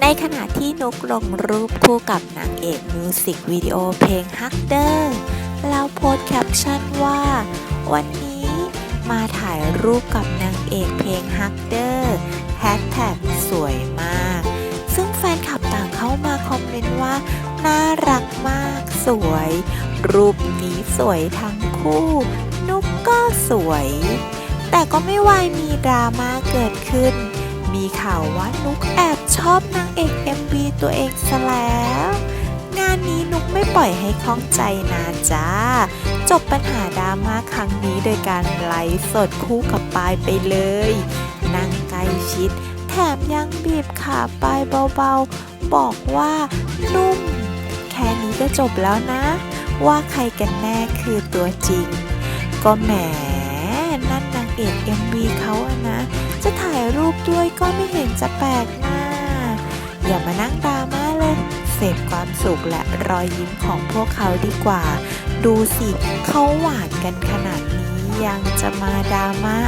ในขณะที่นุกลงรูปคู่กับนางเอกมิวสิกวิดีโอเพลงฮักเดอร์แล้วโพสแคปชั่นว่า วันนี้มาถ่ายรูปกับนางเอกเพลงฮักเดอร์แฮชแท็กสวยมาก ซึ่งแฟนคลับต่างเข้ามาคอมเมนต์ว่า น่ารักมาก สวย รูปนี้สวยทั้งคู่ นุกก็สวย แต่ก็ไม่วายมีดราม่าเกิดขึ้น มีข่าวว่านุกแอบ ชอบนางเอก MV ตัวเองซะแล้ว งานนี้นุกไม่ปล่อยให้ข้องใจนะจ้า จบปัญหาดราม่าครั้งนี้โดยการไลฟ์สดคู่กับปายไปเลยนั่งใกล้ชิด แถมยังบีบขาปายเบาๆ บอกว่านุ่ม แค่นี้ก็จบแล้วนะ ว่าใครกันแน่คือตัวจริง ก็แหมนั่นนางเอก MV เขาอะนะ จะถ่ายรูปด้วยก็ไม่เห็นจะแปลกหน้า อย่ามานั่งดราม่าเลย เสพความสุขและรอยยิ้มของพวกเขาดีกว่า ดูสิเขาหวานกันขนาดนี้ยังจะมาดราม่า